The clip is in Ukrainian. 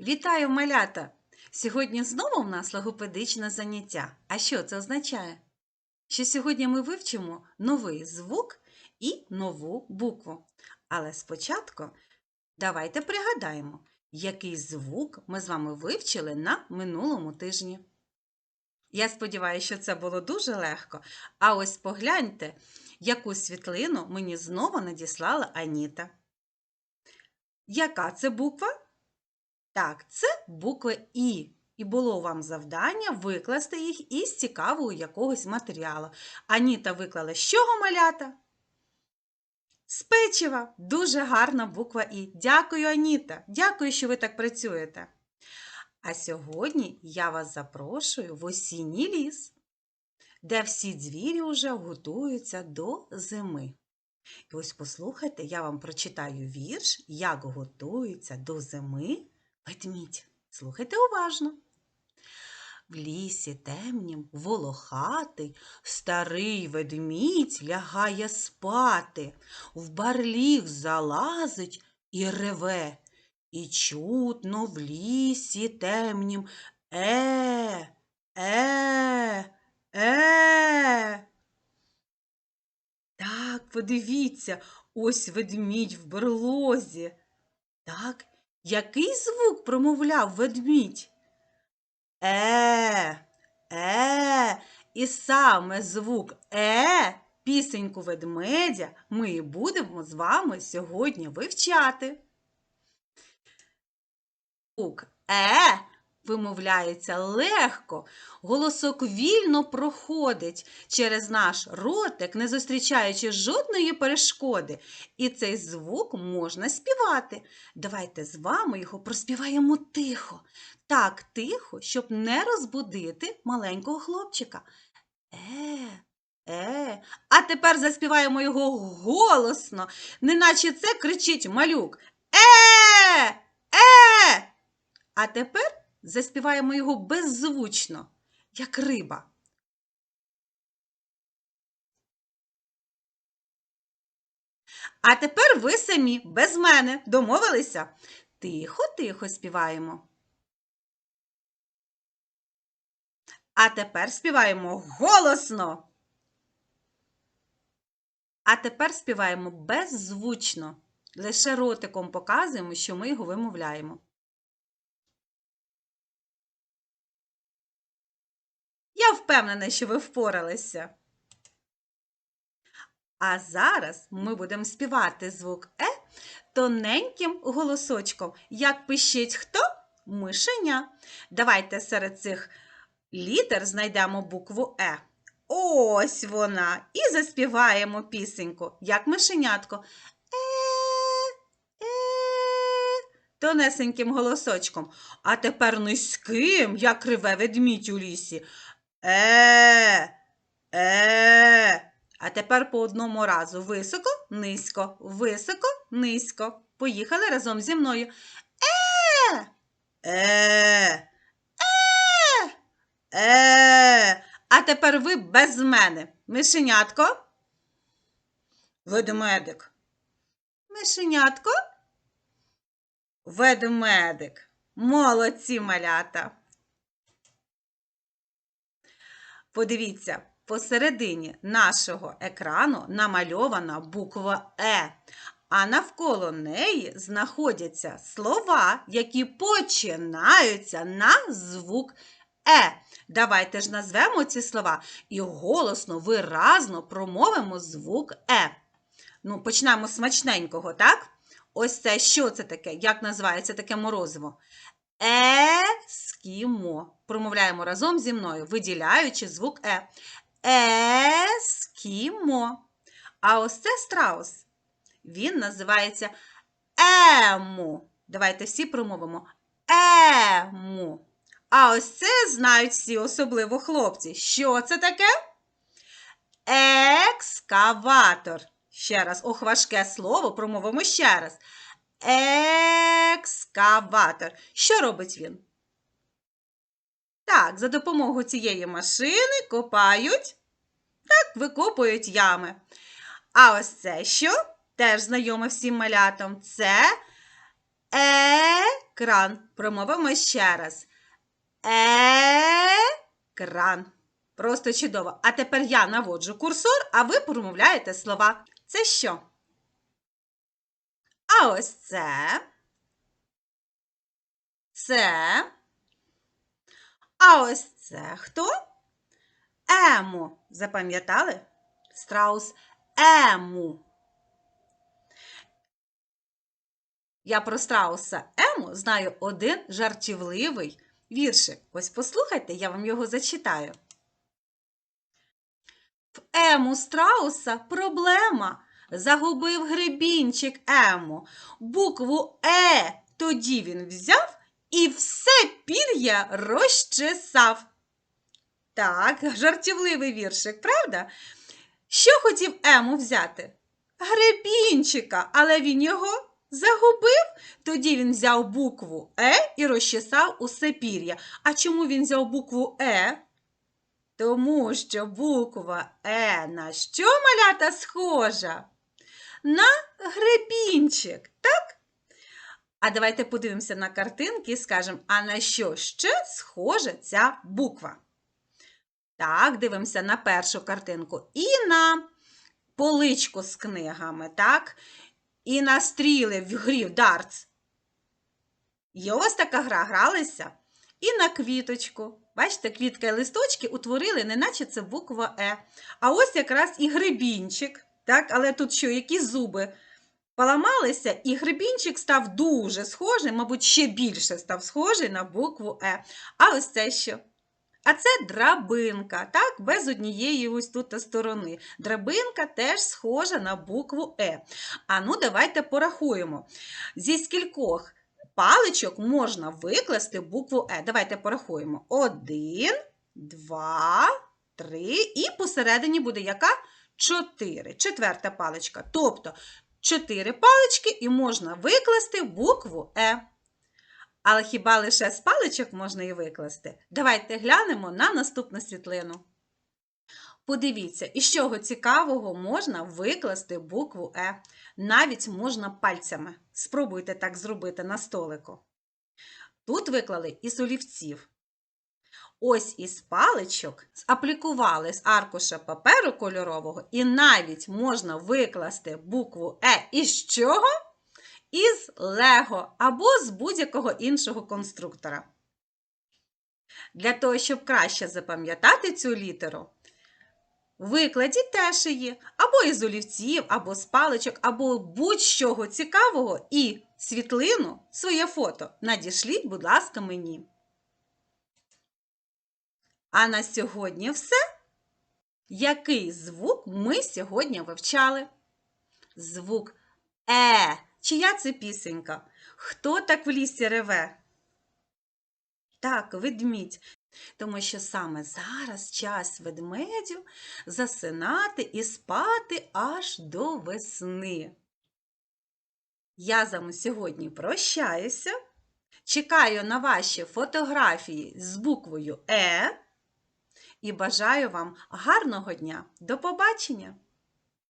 Вітаю, малята! Сьогодні знову в нас логопедичне заняття. А що це означає? Що сьогодні ми вивчимо новий звук і нову букву. Але спочатку давайте пригадаємо, який звук ми з вами вивчили на минулому тижні. Я сподіваюся, що це було дуже легко. А ось погляньте, яку світлину мені знову надіслала Аніта. Яка це буква? Так, це букви І. І було вам завдання викласти їх із цікавого якогось матеріалу. Аніта виклала з чого малята? З печива. Дуже гарна буква І. Дякую, Аніта. Дякую, що ви так працюєте. А сьогодні я вас запрошую в осінній ліс, де всі звірі вже готуються до зими. І ось послухайте, я вам прочитаю вірш, як готується до зими ведмідь. Слухайте уважно. В лісі темнім, волохатий, старий ведмідь лягає спати, в барліг залазить і реве, і чутно в лісі темнім е, е, е. Так, подивіться, ось ведмідь в берлозі. Так, який звук промовляв ведмідь? Е, е, і саме звук е, пісеньку ведмедя ми і будемо з вами сьогодні вивчати. Звук е вимовляється легко, голосок вільно проходить через наш ротик, не зустрічаючи жодної перешкоди. І цей звук можна співати. Давайте з вами його проспіваємо тихо, так тихо, щоб не розбудити маленького хлопчика. Е, е, а тепер заспіваємо його голосно, неначе це кричить малюк. Е, е. А тепер заспіваємо його беззвучно, як риба. А тепер ви самі без мене домовилися. Тихо-тихо співаємо. А тепер співаємо голосно. А тепер співаємо беззвучно. Лише ротиком показуємо, що ми його вимовляємо. Я впевнена, що ви впоралися. А зараз ми будемо співати звук Е тоненьким голосочком. Як пищить хто? Мишеня. Давайте серед цих літер знайдемо букву Е. Ось вона. І заспіваємо пісеньку, як мишенятко. Е, е, тонесеньким голосочком. А тепер низьким, як реве ведмідь у лісі. Е, е. А тепер по одному разу. Високо, низько, високо, низько. Поїхали разом зі мною. Е, е, е, е. А тепер ви без мене. Мишенятко. Ведмедик. Мишенятко. Ведмедик. Молодці малята. Подивіться, посередині нашого екрану намальована буква Е, а навколо неї знаходяться слова, які починаються на звук Е. Давайте ж назвемо ці слова і голосно, виразно промовимо звук Е. Ну, почнемо з смачненького, так? Ось це що це таке? Як називається таке морозиво? Ескімо. Промовляємо разом зі мною, виділяючи звук Е. Ескімо. А ось це страус. Він називається ему. Давайте всі промовимо ему. А ось це знають всі, особливо хлопці. Що це таке? Екскаватор. Ще раз, ох, важке слово, промовимо ще раз. Екскаватор. Що робить він? Так, за допомогою цієї машини копають, так, викопують ями. А ось це що? Теж знайоме всім малятам. Це Кран. Промовимо ще раз. Е-кран. Просто чудово. А тепер я наводжу курсор, а ви промовляєте слова. Це що? А ось це. Це. А ось це хто? Ему. Запам'ятали? Страус ему. Я про страуса Ему знаю один жартівливий віршик. Ось послухайте, я вам його зачитаю. В Ему страуса проблема. Загубив гребінчик Ему. Букву Е тоді він взяв і все пір'я розчесав. Так, жартівливий віршик, правда? Що хотів Ему взяти? Гребінчика, але він його загубив. Тоді він взяв букву Е і розчесав усе пір'я. А чому він взяв букву Е? Тому що буква Е на що малята схожа? На гребінчик, так? А давайте подивимося на картинки і скажемо, а на що ще схожа ця буква? Так, дивимося на першу картинку. І на поличку з книгами, так? І на стріли в грі в дартс. Є ось така гра, гралися. І на квіточку. Бачите, квітка і листочки утворили, неначе це буква Е. А ось якраз і гребінчик. Так? Але тут що, які зуби поламалися, і гребінчик став дуже схожий, мабуть, ще більше став схожий на букву Е. А ось це що? А це драбинка, так, без однієї ось тут сторони. Драбинка теж схожа на букву Е. А ну, давайте порахуємо. Зі скількох паличок можна викласти букву Е. Давайте порахуємо. Один, два, три. І посередині буде яка? Чотири. Четверта паличка. Тобто чотири палички і можна викласти букву Е. Але хіба лише з паличок можна її викласти? Давайте глянемо на наступну світлину. Подивіться, із чого цікавого можна викласти букву Е. Навіть можна пальцями. Спробуйте так зробити на столику. Тут виклали із олівців. Ось із паличок аплікували з аркуша паперу кольорового, і навіть можна викласти букву Е із чого? Із Лего або з будь-якого іншого конструктора. Для того, щоб краще запам'ятати цю літеру, викладіть теж її або із олівців, або з паличок, або будь-чого цікавого і світлину, своє фото надішліть, будь ласка, мені. А на сьогодні все. Який звук ми сьогодні вивчали? Звук Е. Чия це пісенька? Хто так в лісі реве? Так, ведмідь. Тому що саме зараз час ведмедю засинати і спати аж до весни. Я з вами сьогодні прощаюся. Чекаю на ваші фотографії з буквою Е і бажаю вам гарного дня. До побачення!